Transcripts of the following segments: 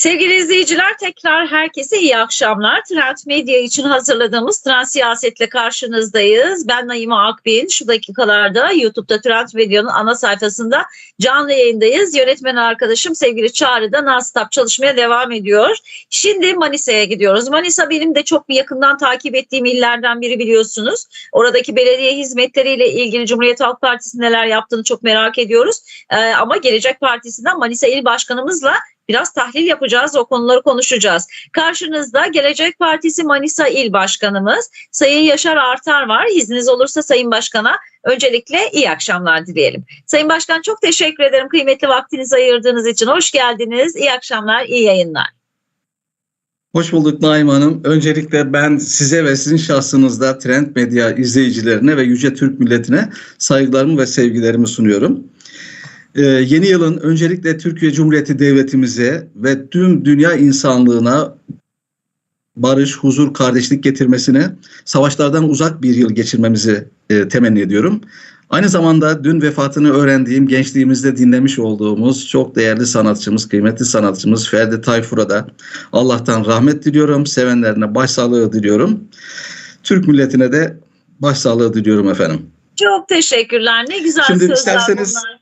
Sevgili izleyiciler tekrar herkese iyi akşamlar. Trend Medya için hazırladığımız Trend Siyaset'le karşınızdayız. Ben Naime Akbin. Şu dakikalarda YouTube'da Trend Medya'nın ana sayfasında canlı yayındayız. Yönetmen arkadaşım sevgili Çağrı da Nastap çalışmaya devam ediyor. Şimdi Manisa'ya gidiyoruz. Manisa benim de çok bir yakından takip ettiğim illerden biri biliyorsunuz. Oradaki belediye hizmetleriyle ilgili Cumhuriyet Halk Partisi neler yaptığını çok merak ediyoruz. Ee, ama Gelecek Partisi'nden Manisa İl Başkanımızla biraz tahlil yapacağız, o konuları konuşacağız. Karşınızda Gelecek Partisi Manisa İl Başkanımız Sayın Yaşar Artar var. İzniniz olursa Sayın Başkan'a öncelikle iyi akşamlar dileyelim. Sayın Başkan çok teşekkür ederim kıymetli vaktinizi ayırdığınız için. Hoş geldiniz. İyi akşamlar, iyi yayınlar. Hoş bulduk Naim Hanım. Öncelikle ben size ve sizin şahsınızda Trend Medya izleyicilerine ve Yüce Türk milletine saygılarımı ve sevgilerimi sunuyorum. Ee, yeni yılın öncelikle Türkiye Cumhuriyeti Devletimize ve tüm dünya insanlığına barış, huzur, kardeşlik getirmesine, savaşlardan uzak bir yıl geçirmemizi e, temenni ediyorum. Aynı zamanda dün vefatını öğrendiğim, gençliğimizde dinlemiş olduğumuz çok değerli sanatçımız, kıymetli sanatçımız Ferdi Tayfur'a da Allah'tan rahmet diliyorum. Sevenlerine başsağlığı diliyorum. Türk milletine de başsağlığı diliyorum efendim. Çok teşekkürler. Ne güzel Şimdi sözler isterseniz- bunlar.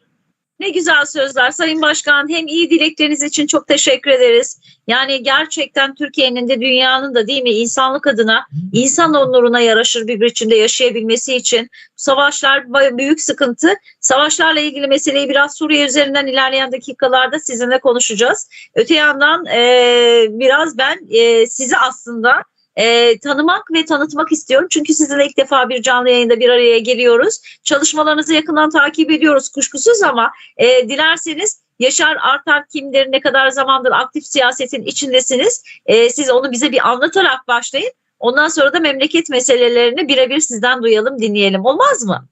Ne güzel sözler Sayın Başkan. Hem iyi dilekleriniz için çok teşekkür ederiz. Yani gerçekten Türkiye'nin de dünyanın da değil mi insanlık adına insan onuruna yaraşır bir biçimde yaşayabilmesi için savaşlar büyük sıkıntı. Savaşlarla ilgili meseleyi biraz Suriye üzerinden ilerleyen dakikalarda sizinle konuşacağız. Öte yandan eee, biraz ben eee, sizi aslında e, tanımak ve tanıtmak istiyorum. Çünkü sizinle ilk defa bir canlı yayında bir araya geliyoruz. Çalışmalarınızı yakından takip ediyoruz kuşkusuz ama e, dilerseniz Yaşar Artar kimdir, ne kadar zamandır aktif siyasetin içindesiniz? E, siz onu bize bir anlatarak başlayın. Ondan sonra da memleket meselelerini birebir sizden duyalım, dinleyelim. Olmaz mı?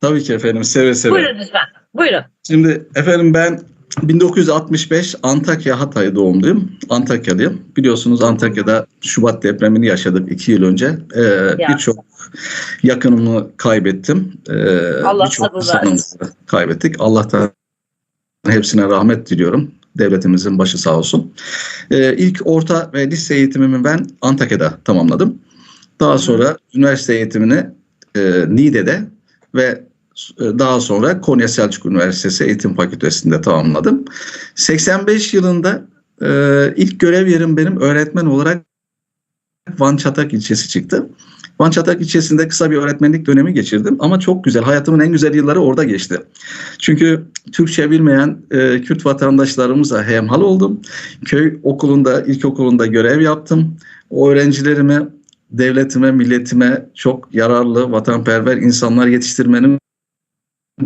Tabii ki efendim seve seve. Buyurun lütfen. Buyurun. Şimdi efendim ben 1965 Antakya Hatay doğumluyum. Antakyalıyım. Biliyorsunuz Antakya'da Şubat depremini yaşadık iki yıl önce. Ee, Birçok yakınımı kaybettim. Ee, Allah sabır kaybettik. Allah'tan hepsine rahmet diliyorum. Devletimizin başı sağ olsun. Ee, ilk orta ve lise eğitimimi ben Antakya'da tamamladım. Daha sonra üniversite eğitimini e, Niğde'de ve daha sonra Konya Selçuk Üniversitesi Eğitim Fakültesi'nde tamamladım. 85 yılında e, ilk görev yerim benim öğretmen olarak Van Çatak ilçesi çıktı. Van Çatak ilçesinde kısa bir öğretmenlik dönemi geçirdim ama çok güzel. Hayatımın en güzel yılları orada geçti. Çünkü Türkçe bilmeyen e, Kürt vatandaşlarımıza hemhal oldum. Köy okulunda, ilkokulunda görev yaptım. O öğrencilerime, devletime, milletime çok yararlı, vatanperver insanlar yetiştirmenin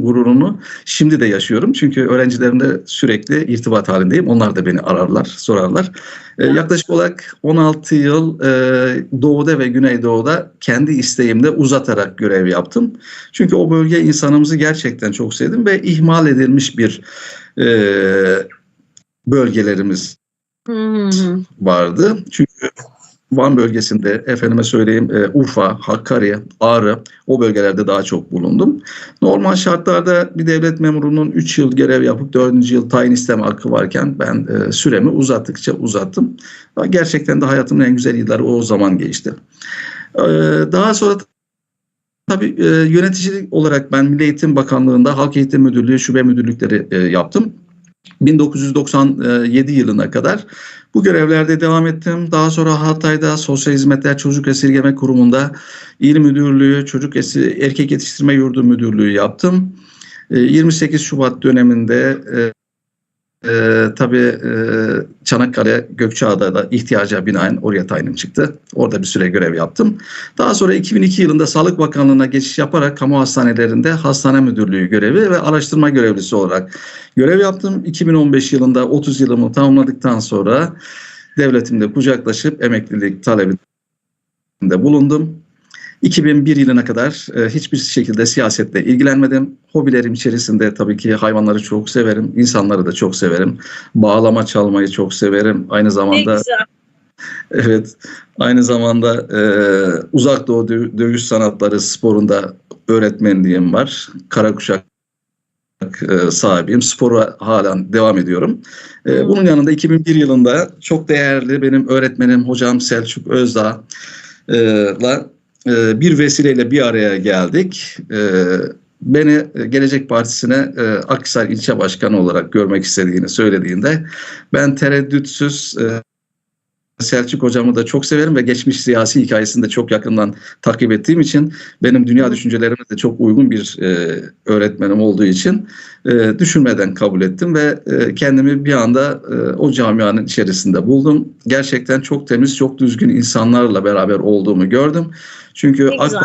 gururunu şimdi de yaşıyorum. Çünkü öğrencilerimle sürekli irtibat halindeyim. Onlar da beni ararlar, sorarlar. Ee, yaklaşık olarak 16 yıl e, Doğu'da ve Güneydoğu'da kendi isteğimde uzatarak görev yaptım. Çünkü o bölge insanımızı gerçekten çok sevdim ve ihmal edilmiş bir e, bölgelerimiz vardı. Çünkü Van bölgesinde efendime söyleyeyim e, Urfa, Hakkari, Ağrı o bölgelerde daha çok bulundum. Normal şartlarda bir devlet memurunun 3 yıl görev yapıp 4. yıl tayin isteme hakkı varken ben e, süremi uzattıkça uzattım. Gerçekten de hayatımın en güzel yılları o zaman geçti. E, daha sonra tabii e, yöneticilik olarak ben Milli Eğitim Bakanlığı'nda Halk Eğitim Müdürlüğü şube müdürlükleri e, yaptım. 1997 yılına kadar bu görevlerde devam ettim. Daha sonra Hatay'da Sosyal Hizmetler Çocuk Esirgeme Kurumu'nda İl Müdürlüğü, Çocuk Esir, Erkek Yetiştirme Yurdu Müdürlüğü yaptım. E, 28 Şubat döneminde e, tabii e, Çanakkale Gökçeada'da da ihtiyaca binaen oraya tayinim çıktı. Orada bir süre görev yaptım. Daha sonra 2002 yılında Sağlık Bakanlığı'na geçiş yaparak kamu hastanelerinde hastane müdürlüğü görevi ve araştırma görevlisi olarak görev yaptım. 2015 yılında 30 yılımı tamamladıktan sonra devletimle kucaklaşıp emeklilik talebinde bulundum. 2001 yılına kadar e, hiçbir şekilde siyasetle ilgilenmedim. Hobilerim içerisinde tabii ki hayvanları çok severim, insanları da çok severim. Bağlama çalmayı çok severim. Aynı zamanda. Evet, aynı zamanda e, uzak doğu dö- dövüş sanatları sporunda öğretmenliğim var. Kara kuşak e, sahibiyim. Spora halen devam ediyorum. E, Hmm. Bunun yanında 2001 yılında çok değerli benim öğretmenim hocam Selçuk Özdağ'la e, bir vesileyle bir araya geldik. E, Beni Gelecek Partisi'ne e, Akhisar ilçe başkanı olarak görmek istediğini söylediğinde ben tereddütsüz e, Selçuk hocamı da çok severim ve geçmiş siyasi hikayesini de çok yakından takip ettiğim için benim dünya düşüncelerime de çok uygun bir e, öğretmenim olduğu için e, düşünmeden kabul ettim ve e, kendimi bir anda e, o camianın içerisinde buldum. Gerçekten çok temiz, çok düzgün insanlarla beraber olduğumu gördüm. Çünkü Ne güzel.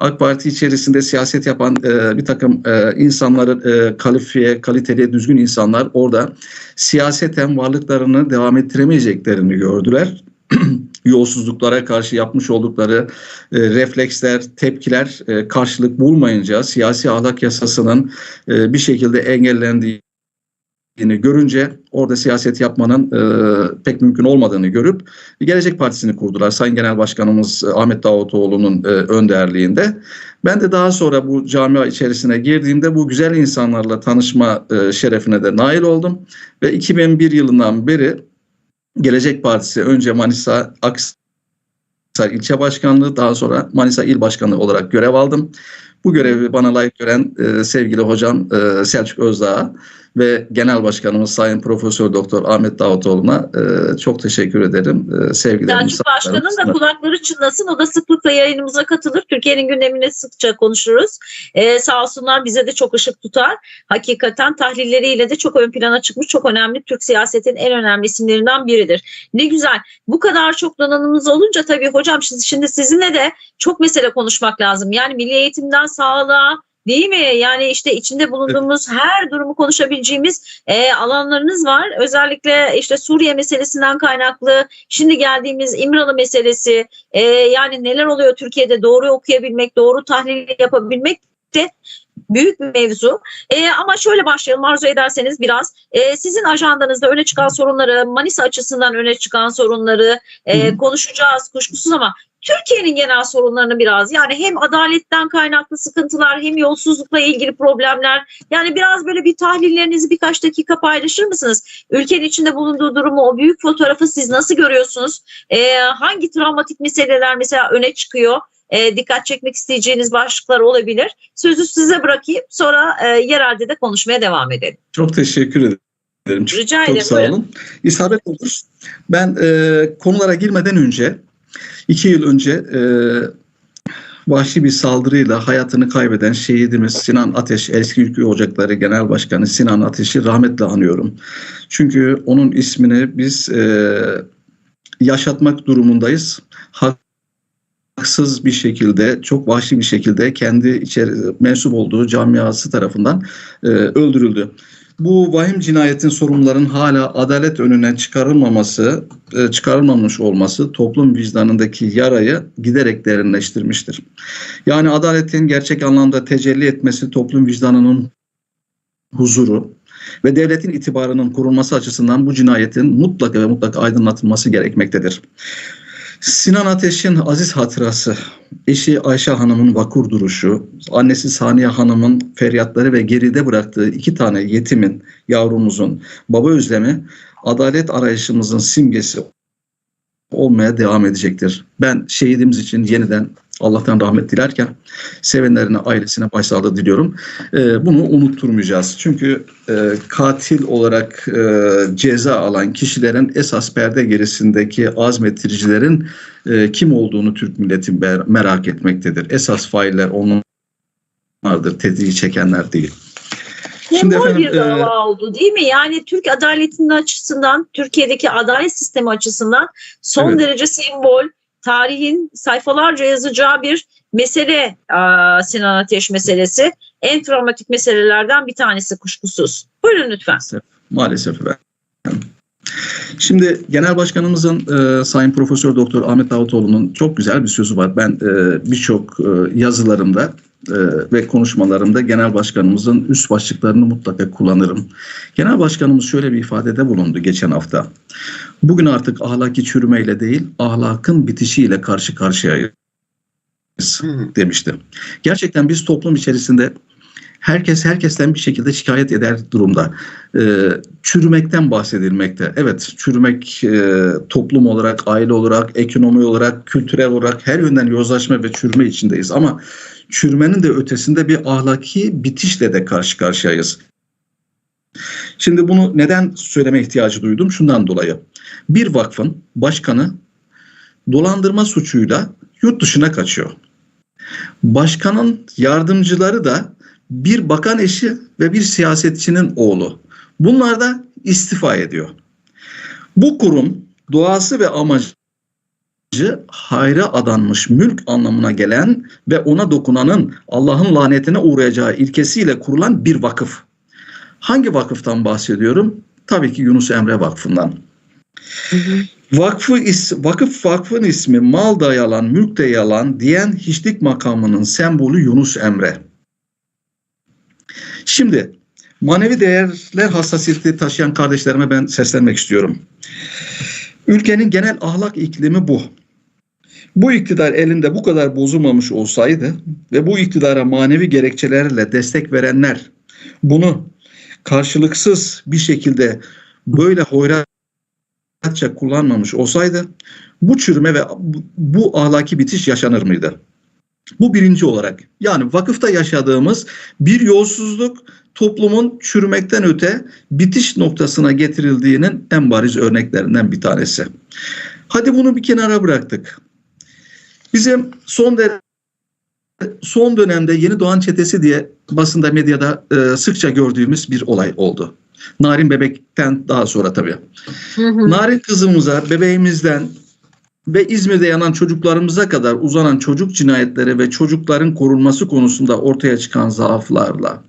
AK Parti içerisinde siyaset yapan e, bir takım e, insanları e, kalifiye, kaliteli, düzgün insanlar orada siyaseten varlıklarını devam ettiremeyeceklerini gördüler. Yolsuzluklara karşı yapmış oldukları e, refleksler, tepkiler e, karşılık bulmayınca siyasi ahlak yasasının e, bir şekilde engellendiği görünce orada siyaset yapmanın e, pek mümkün olmadığını görüp Gelecek Partisi'ni kurdular. Sayın Genel Başkanımız e, Ahmet Davutoğlu'nun e, önderliğinde. Ben de daha sonra bu camia içerisine girdiğimde bu güzel insanlarla tanışma e, şerefine de nail oldum. Ve 2001 yılından beri Gelecek Partisi önce Manisa Akhisar ilçe başkanlığı daha sonra Manisa il başkanlığı olarak görev aldım. Bu görevi bana layık gören e, sevgili hocam e, Selçuk Özdağ ve Genel Başkanımız Sayın Profesör Doktor Ahmet Davutoğlu'na e, çok teşekkür ederim. E, sevgilerimi Selçuk Başkan'ın da kulakları çınlasın. O da sıklıkla yayınımıza katılır. Türkiye'nin gündemine sıkça konuşuruz. Ee, sağ olsunlar bize de çok ışık tutar. Hakikaten tahlilleriyle de çok ön plana çıkmış. Çok önemli. Türk siyasetinin en önemli isimlerinden biridir. Ne güzel. Bu kadar çok donanımımız olunca tabii hocam şimdi sizinle de çok mesele konuşmak lazım. Yani milli eğitimden sağlığa, Değil mi? Yani işte içinde bulunduğumuz her durumu konuşabileceğimiz e, alanlarınız var. Özellikle işte Suriye meselesinden kaynaklı, şimdi geldiğimiz İmralı meselesi, e, yani neler oluyor Türkiye'de doğru okuyabilmek, doğru tahlil yapabilmek de büyük bir mevzu. E, ama şöyle başlayalım arzu ederseniz biraz. E, sizin ajandanızda öne çıkan sorunları, Manisa açısından öne çıkan sorunları e, konuşacağız kuşkusuz ama Türkiye'nin genel sorunlarını biraz yani hem adaletten kaynaklı sıkıntılar hem yolsuzlukla ilgili problemler yani biraz böyle bir tahlillerinizi birkaç dakika paylaşır mısınız? Ülkenin içinde bulunduğu durumu o büyük fotoğrafı siz nasıl görüyorsunuz? Ee, hangi travmatik meseleler mesela öne çıkıyor? Ee, dikkat çekmek isteyeceğiniz başlıklar olabilir. Sözü size bırakayım sonra e, yerelde de konuşmaya devam edelim. Çok teşekkür ederim. Çok, Rica çok ederim. sağ buyurun. olun. İsabet olur. Ben e, konulara girmeden önce iki yıl önce e, vahşi bir saldırıyla hayatını kaybeden şehidimiz Sinan Ateş, eski Ülkü Ocakları Genel Başkanı Sinan Ateş'i rahmetle anıyorum. Çünkü onun ismini biz e, yaşatmak durumundayız. Haksız bir şekilde, çok vahşi bir şekilde kendi içeri, mensup olduğu camiası tarafından e, öldürüldü. Bu vahim cinayetin sorumluların hala adalet önüne çıkarılmaması, e, çıkarılmamış olması toplum vicdanındaki yarayı giderek derinleştirmiştir. Yani adaletin gerçek anlamda tecelli etmesi toplum vicdanının huzuru ve devletin itibarının korunması açısından bu cinayetin mutlaka ve mutlaka aydınlatılması gerekmektedir. Sinan Ateş'in aziz hatırası, eşi Ayşe Hanım'ın vakur duruşu, annesi Saniye Hanım'ın feryatları ve geride bıraktığı iki tane yetimin, yavrumuzun baba özlemi adalet arayışımızın simgesi olmaya devam edecektir. Ben şehidimiz için yeniden Allah'tan rahmet dilerken sevenlerine, ailesine başsağlığı diliyorum. Ee, bunu unutturmayacağız. Çünkü e, katil olarak e, ceza alan kişilerin esas perde gerisindeki azmettiricilerin e, kim olduğunu Türk milleti merak etmektedir. Esas failler onlardır, tetiği çekenler değil. Şimdi Şimdi efendim, bir dava oldu değil mi? Yani Türk adaletinin açısından, Türkiye'deki adalet sistemi açısından son Evet. derece sembol, tarihin sayfalarca yazacağı bir mesele Sinan Ateş meselesi. En travmatik meselelerden bir tanesi kuşkusuz. Buyurun lütfen. Maalesef efendim. Şimdi Genel Başkanımızın e, Sayın Profesör Doktor Ahmet Davutoğlu'nun çok güzel bir sözü var. Ben e, birçok e, yazılarımda e, ve konuşmalarımda Genel Başkanımızın üst başlıklarını mutlaka kullanırım. Genel Başkanımız şöyle bir ifadede bulundu geçen hafta. Bugün artık ahlaki çürümeyle değil, ahlakın bitişiyle karşı karşıyayız demişti. Gerçekten biz toplum içerisinde Herkes herkesten bir şekilde şikayet eder durumda. E, çürümekten bahsedilmekte. Evet çürümek e, toplum olarak, aile olarak, ekonomi olarak, kültürel olarak her yönden yozlaşma ve çürüme içindeyiz. Ama çürümenin de ötesinde bir ahlaki bitişle de karşı karşıyayız. Şimdi bunu neden söyleme ihtiyacı duydum? Şundan dolayı. Bir vakfın başkanı dolandırma suçuyla yurt dışına kaçıyor. Başkanın yardımcıları da bir bakan eşi ve bir siyasetçinin oğlu. Bunlar da istifa ediyor. Bu kurum doğası ve amacı hayra adanmış mülk anlamına gelen ve ona dokunanın Allah'ın lanetine uğrayacağı ilkesiyle kurulan bir vakıf. Hangi vakıftan bahsediyorum? Tabii ki Yunus Emre Vakfı'ndan. Vakfı is, vakıf vakfın ismi mal da yalan, mülk de yalan diyen hiçlik makamının sembolü Yunus Emre. Şimdi manevi değerler hassasiyeti taşıyan kardeşlerime ben seslenmek istiyorum. Ülkenin genel ahlak iklimi bu. Bu iktidar elinde bu kadar bozulmamış olsaydı ve bu iktidara manevi gerekçelerle destek verenler bunu karşılıksız bir şekilde böyle hoyratça kullanmamış olsaydı bu çürüme ve bu, ahlaki bitiş yaşanır mıydı? Bu birinci olarak. Yani vakıfta yaşadığımız bir yolsuzluk toplumun çürümekten öte bitiş noktasına getirildiğinin en bariz örneklerinden bir tanesi. Hadi bunu bir kenara bıraktık. Bizim son de, son dönemde yeni doğan çetesi diye basında medyada e, sıkça gördüğümüz bir olay oldu. Narin bebekten daha sonra tabii. Narin kızımıza, bebeğimizden ve İzmir'de yanan çocuklarımıza kadar uzanan çocuk cinayetleri ve çocukların korunması konusunda ortaya çıkan zaaflarla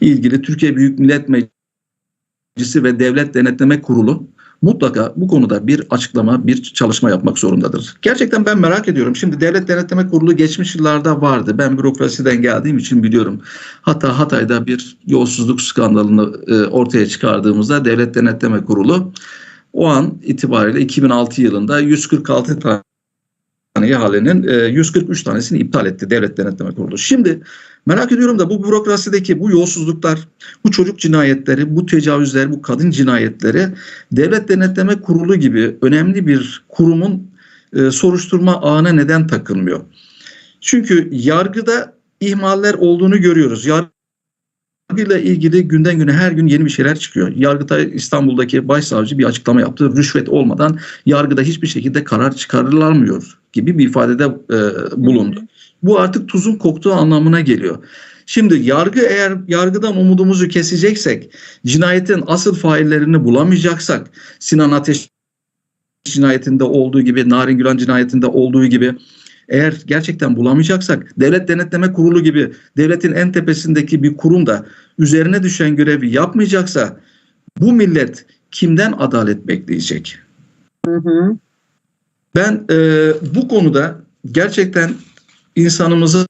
ilgili Türkiye Büyük Millet Meclisi ve Devlet Denetleme Kurulu mutlaka bu konuda bir açıklama, bir çalışma yapmak zorundadır. Gerçekten ben merak ediyorum. Şimdi Devlet Denetleme Kurulu geçmiş yıllarda vardı. Ben bürokrasiden geldiğim için biliyorum. Hatta Hatay'da bir yolsuzluk skandalını e, ortaya çıkardığımızda Devlet Denetleme Kurulu o an itibariyle 2006 yılında 146 tane ihalenin e, 143 tanesini iptal etti Devlet Denetleme Kurulu. Şimdi merak ediyorum da bu bürokrasideki bu yolsuzluklar, bu çocuk cinayetleri, bu tecavüzler, bu kadın cinayetleri Devlet Denetleme Kurulu gibi önemli bir kurumun e, soruşturma ağına neden takılmıyor? Çünkü yargıda ihmaller olduğunu görüyoruz. Yargıyla ilgili günden güne her gün yeni bir şeyler çıkıyor. Yargıtay İstanbul'daki başsavcı bir açıklama yaptı. Rüşvet olmadan yargıda hiçbir şekilde karar çıkarılamıyor gibi bir ifadede e, bulundu. Bu artık tuzun koktuğu anlamına geliyor. Şimdi yargı eğer yargıdan umudumuzu keseceksek, cinayetin asıl faillerini bulamayacaksak, Sinan Ateş cinayetinde olduğu gibi, Narin Gülen cinayetinde olduğu gibi eğer gerçekten bulamayacaksak, devlet denetleme kurulu gibi devletin en tepesindeki bir kurum da üzerine düşen görevi yapmayacaksa bu millet kimden adalet bekleyecek? Hı hı. Ben e, bu konuda gerçekten insanımızın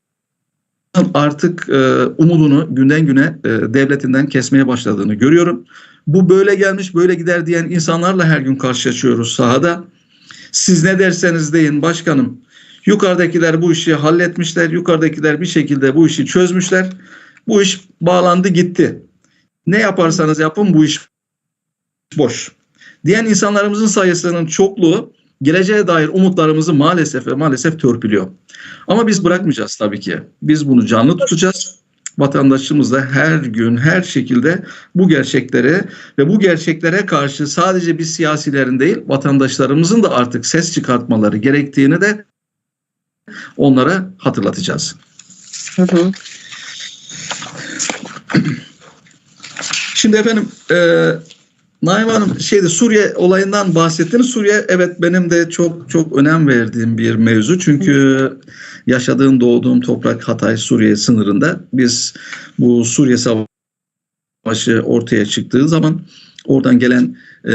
artık e, umudunu günden güne e, devletinden kesmeye başladığını görüyorum. Bu böyle gelmiş böyle gider diyen insanlarla her gün karşılaşıyoruz sahada. Siz ne derseniz deyin başkanım. Yukarıdakiler bu işi halletmişler. Yukarıdakiler bir şekilde bu işi çözmüşler. Bu iş bağlandı gitti. Ne yaparsanız yapın bu iş boş. Diyen insanlarımızın sayısının çokluğu geleceğe dair umutlarımızı maalesef ve maalesef törpülüyor. Ama biz bırakmayacağız tabii ki. Biz bunu canlı tutacağız. Vatandaşımız da her gün her şekilde bu gerçekleri ve bu gerçeklere karşı sadece biz siyasilerin değil vatandaşlarımızın da artık ses çıkartmaları gerektiğini de onlara hatırlatacağız. Hı hı. Şimdi efendim e, Naim Hanım şeyde Suriye olayından bahsettiniz. Suriye evet benim de çok çok önem verdiğim bir mevzu. Çünkü yaşadığım doğduğum toprak Hatay Suriye sınırında biz bu Suriye Savaşı ortaya çıktığı zaman oradan gelen e,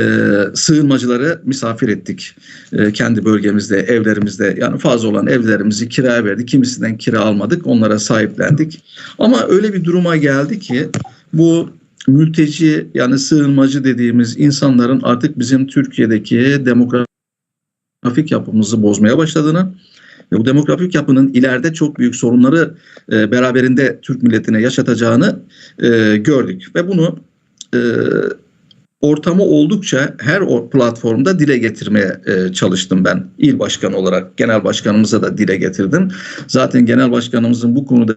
sığınmacıları misafir ettik. E, kendi bölgemizde, evlerimizde yani fazla olan evlerimizi kiraya verdik. Kimisinden kira almadık. Onlara sahiplendik. Ama öyle bir duruma geldi ki bu mülteci yani sığınmacı dediğimiz insanların artık bizim Türkiye'deki demografik yapımızı bozmaya başladığını ve bu demografik yapının ileride çok büyük sorunları e, beraberinde Türk milletine yaşatacağını e, gördük ve bunu e, ortamı oldukça her platformda dile getirmeye e, çalıştım ben il başkanı olarak genel başkanımıza da dile getirdim. Zaten genel başkanımızın bu konuda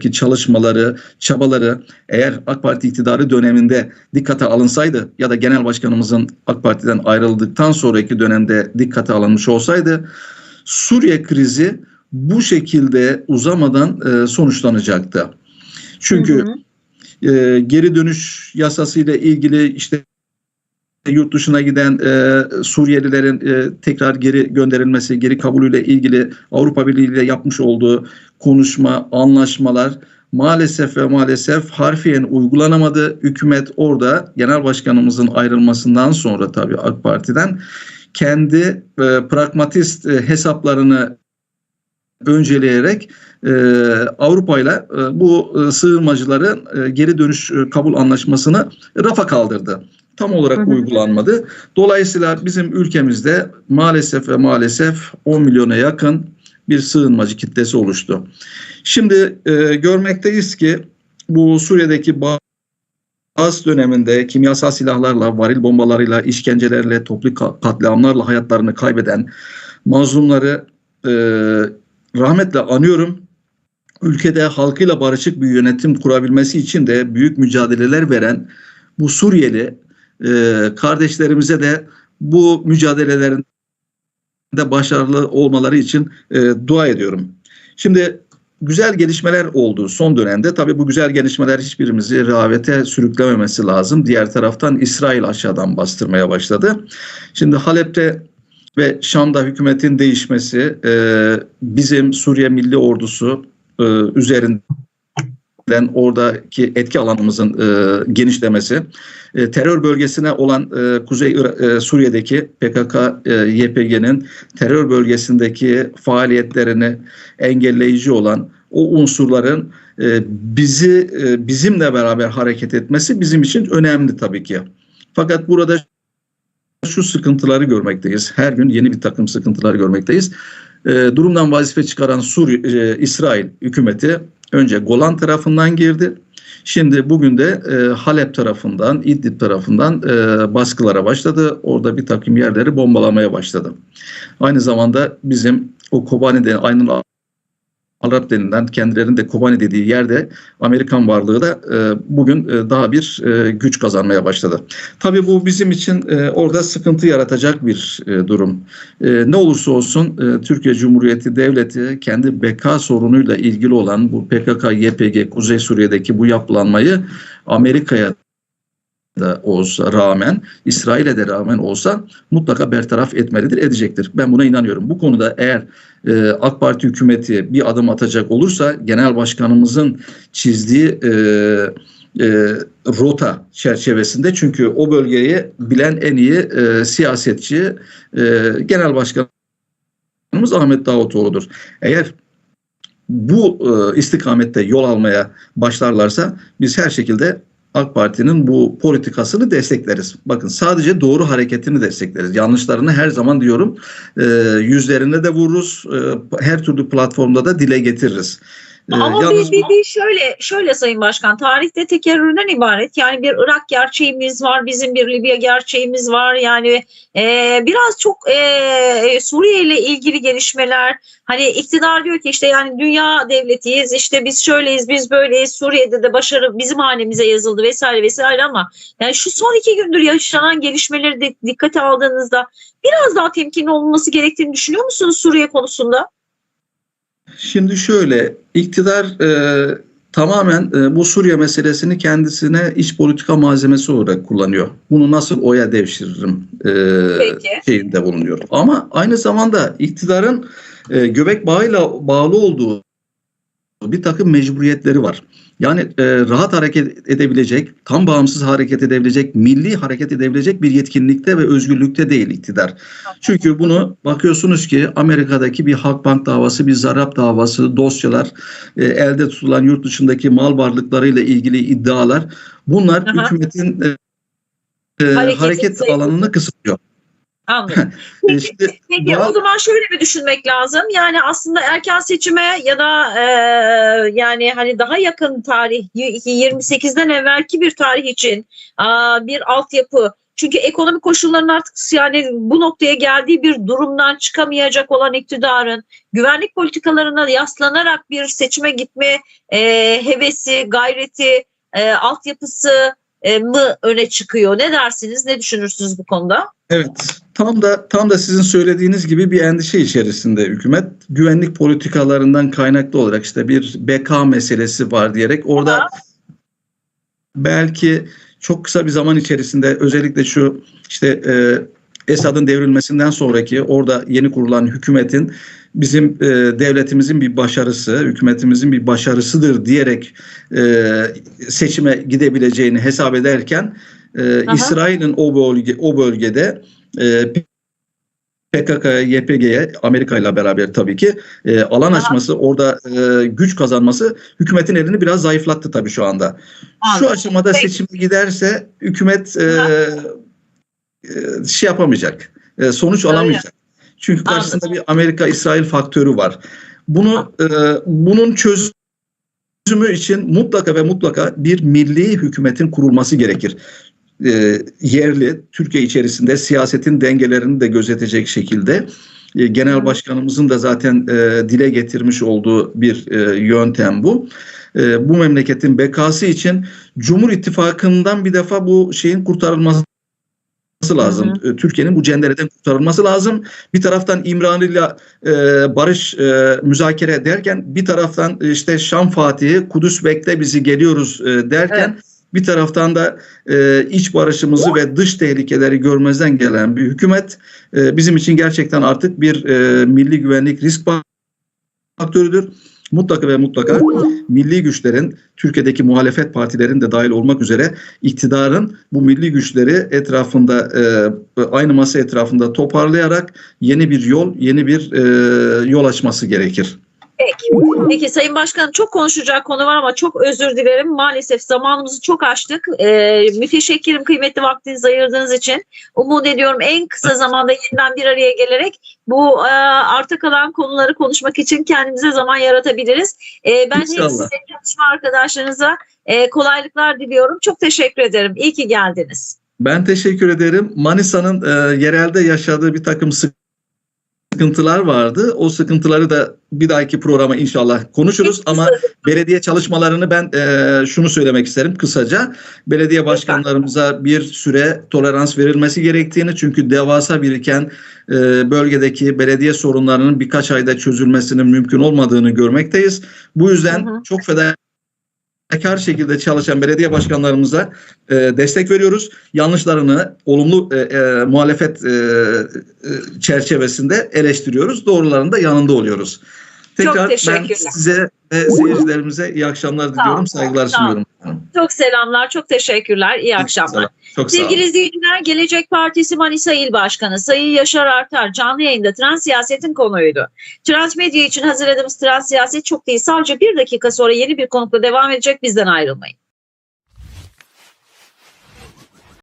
ki çalışmaları, çabaları eğer AK Parti iktidarı döneminde dikkate alınsaydı ya da genel başkanımızın AK Parti'den ayrıldıktan sonraki dönemde dikkate alınmış olsaydı Suriye krizi bu şekilde uzamadan e, sonuçlanacaktı. Çünkü Hı hı. E, geri dönüş yasası ile ilgili işte yurt dışına giden e, Suriyelilerin e, tekrar geri gönderilmesi, geri kabulüyle ilgili Avrupa Birliği ile yapmış olduğu konuşma, anlaşmalar maalesef ve maalesef harfiyen uygulanamadı. Hükümet orada genel başkanımızın ayrılmasından sonra tabii AK Parti'den kendi e, pragmatist e, hesaplarını önceleyerek e, Avrupa ile e, bu e, sığınmacıların e, geri dönüş e, kabul anlaşmasını rafa kaldırdı. Tam olarak Hı hı. uygulanmadı. Dolayısıyla bizim ülkemizde maalesef ve maalesef 10 milyona yakın bir sığınmacı kitlesi oluştu. Şimdi e, görmekteyiz ki bu Suriye'deki Bağız döneminde kimyasal silahlarla, varil bombalarıyla, işkencelerle, toplu ka- katliamlarla hayatlarını kaybeden mazlumları e, rahmetle anıyorum. Ülkede halkıyla barışık bir yönetim kurabilmesi için de büyük mücadeleler veren bu Suriyeli e, kardeşlerimize de bu mücadelelerinde başarılı olmaları için e, dua ediyorum. Şimdi güzel gelişmeler oldu son dönemde. Tabii bu güzel gelişmeler hiçbirimizi rehavete sürüklememesi lazım. Diğer taraftan İsrail aşağıdan bastırmaya başladı. Şimdi Halep'te ve Şam'da hükümetin değişmesi e, bizim Suriye Milli Ordusu e, üzerinden oradaki etki alanımızın e, genişlemesi, e, terör bölgesine olan e, Kuzey e, Suriye'deki PKK, e, YPG'nin terör bölgesindeki faaliyetlerini engelleyici olan o unsurların e, bizi e, bizimle beraber hareket etmesi bizim için önemli tabii ki. Fakat burada şu sıkıntıları görmekteyiz. Her gün yeni bir takım sıkıntılar görmekteyiz. E, durumdan vazife çıkaran Suriye, e, İsrail hükümeti önce Golan tarafından girdi. Şimdi bugün de e, Halep tarafından, İdlib tarafından e, baskılara başladı. Orada bir takım yerleri bombalamaya başladı. Aynı zamanda bizim o Kobani'de aynı Arap denilen kendilerinin de Kobani dediği yerde Amerikan varlığı da e, bugün e, daha bir e, güç kazanmaya başladı. Tabii bu bizim için e, orada sıkıntı yaratacak bir e, durum. E, ne olursa olsun e, Türkiye Cumhuriyeti Devleti kendi beka sorunuyla ilgili olan bu PKK, YPG, Kuzey Suriye'deki bu yapılanmayı Amerika'ya da olsa rağmen, İsrail'e de rağmen olsa mutlaka bertaraf etmelidir, edecektir. Ben buna inanıyorum. Bu konuda eğer e, AK Parti hükümeti bir adım atacak olursa genel başkanımızın çizdiği e, e, rota çerçevesinde çünkü o bölgeyi bilen en iyi e, siyasetçi e, genel başkanımız Ahmet Davutoğlu'dur. Eğer bu e, istikamette yol almaya başlarlarsa biz her şekilde AK Parti'nin bu politikasını destekleriz. Bakın sadece doğru hareketini destekleriz. Yanlışlarını her zaman diyorum e, yüzlerine de vururuz. E, her türlü platformda da dile getiririz. E, Ama yalnız bir, bir, bir şöyle şöyle Sayın Başkan tarihte tekerrürden ibaret. Yani bir Irak gerçeğimiz var bizim bir Libya gerçeğimiz var. Yani e, biraz çok e, Suriye ile ilgili gelişmeler. Hani iktidar diyor ki işte yani dünya devletiyiz işte biz şöyleyiz biz böyleyiz Suriye'de de başarı bizim hanemize yazıldı vesaire vesaire ama yani şu son iki gündür yaşanan gelişmeleri de dikkate aldığınızda biraz daha temkinli olunması gerektiğini düşünüyor musunuz Suriye konusunda? Şimdi şöyle iktidar e, tamamen e, bu Suriye meselesini kendisine iç politika malzemesi olarak kullanıyor. Bunu nasıl oya devşiririm e, Peki. şeyinde bulunuyor. Ama aynı zamanda iktidarın e, göbek bağıyla bağlı olduğu bir takım mecburiyetleri var. Yani e, rahat hareket edebilecek, tam bağımsız hareket edebilecek, milli hareket edebilecek bir yetkinlikte ve özgürlükte değil iktidar. Çünkü bunu bakıyorsunuz ki Amerika'daki bir Halkbank davası, bir Zarap davası, dosyalar, e, elde tutulan yurt dışındaki mal varlıklarıyla ilgili iddialar bunlar Aha. hükümetin e, e, Hareket alanını kısıtlıyor. Anladım. E, Peki, şimdi peki o zaman şöyle bir düşünmek lazım. Yani aslında erken seçime ya da e, yani hani daha yakın tarih y- 28'den evvelki bir tarih için aa, bir altyapı çünkü ekonomi koşullarının artık yani bu noktaya geldiği bir durumdan çıkamayacak olan iktidarın güvenlik politikalarına yaslanarak bir seçime gitme e, hevesi, gayreti, e, altyapısı e, mı öne çıkıyor? Ne dersiniz? Ne düşünürsünüz bu konuda? Evet, tam da tam da sizin söylediğiniz gibi bir endişe içerisinde hükümet güvenlik politikalarından kaynaklı olarak işte bir beka meselesi var diyerek orada Ama- belki çok kısa bir zaman içerisinde özellikle şu işte e, Esad'ın devrilmesinden sonraki orada yeni kurulan hükümetin bizim e, devletimizin bir başarısı, hükümetimizin bir başarısıdır diyerek e, seçime gidebileceğini hesap ederken e. İsrail'in o bölge o bölgede e, PKK'ya, YPG'ye Amerika ile beraber tabii ki e, alan Aha. açması, orada e, güç kazanması hükümetin elini biraz zayıflattı tabii şu anda. Şu Anladım. aşamada Peki. seçime giderse hükümet e, e, şey yapamayacak, e, sonuç Öyle. alamayacak. Çünkü karşısında Anladım. bir Amerika-İsrail faktörü var. Bunu e, bunun çözümü için mutlaka ve mutlaka bir milli hükümetin kurulması gerekir. E, yerli Türkiye içerisinde siyasetin dengelerini de gözetecek şekilde e, genel başkanımızın da zaten e, dile getirmiş olduğu bir e, yöntem bu. E, bu memleketin bekası için Cumhur İttifakı'ndan bir defa bu şeyin kurtarılması lazım. E, Türkiye'nin bu cendereden kurtarılması lazım. Bir taraftan İmralı'yla e, barış e, müzakere derken bir taraftan e, işte Şam Fatihi Kudüs bekle bizi geliyoruz e, derken bir taraftan da e, iç barışımızı ve dış tehlikeleri görmezden gelen bir hükümet e, bizim için gerçekten artık bir e, milli güvenlik risk faktörüdür. Mutlaka ve mutlaka milli güçlerin Türkiye'deki muhalefet partilerin de dahil olmak üzere iktidarın bu milli güçleri etrafında e, aynı masa etrafında toparlayarak yeni bir yol, yeni bir e, yol açması gerekir. Peki. Peki Sayın Başkanım çok konuşacak konu var ama çok özür dilerim. Maalesef zamanımızı çok aştık. Ee, müteşekkirim kıymetli vaktinizi ayırdığınız için. Umut ediyorum en kısa zamanda yeniden bir araya gelerek bu e, arta kalan konuları konuşmak için kendimize zaman yaratabiliriz. Ee, ben İnşallah. size çalışma arkadaşlarınıza e, kolaylıklar diliyorum. Çok teşekkür ederim. İyi ki geldiniz. Ben teşekkür ederim. Manisa'nın e, yerelde yaşadığı bir takım sıkıntılar vardı. O sıkıntıları da bir dahaki programa inşallah konuşuruz. Ama belediye çalışmalarını ben e, şunu söylemek isterim kısaca. Belediye başkanlarımıza bir süre tolerans verilmesi gerektiğini çünkü devasa biriken e, bölgedeki belediye sorunlarının birkaç ayda çözülmesinin mümkün olmadığını görmekteyiz. Bu yüzden Hı hı. Fedakar şekilde çalışan belediye başkanlarımıza e, destek veriyoruz. Yanlışlarını olumlu e, e, muhalefet e, e, çerçevesinde eleştiriyoruz. Doğrularında yanında oluyoruz. Tekrar ben size ve seyircilerimize iyi akşamlar diliyorum. Saygılar sağ olun. sunuyorum. Çok selamlar, çok teşekkürler. İyi akşamlar. Çok. Sevgili izleyiciler, Gelecek Partisi Manisa İl Başkanı Sayın Yaşar Artar canlı yayında trans siyasetin konuydu. Trans medya için hazırladığımız trans siyaset çok değil. Sadece bir dakika sonra yeni bir konukla devam edecek. Bizden ayrılmayın.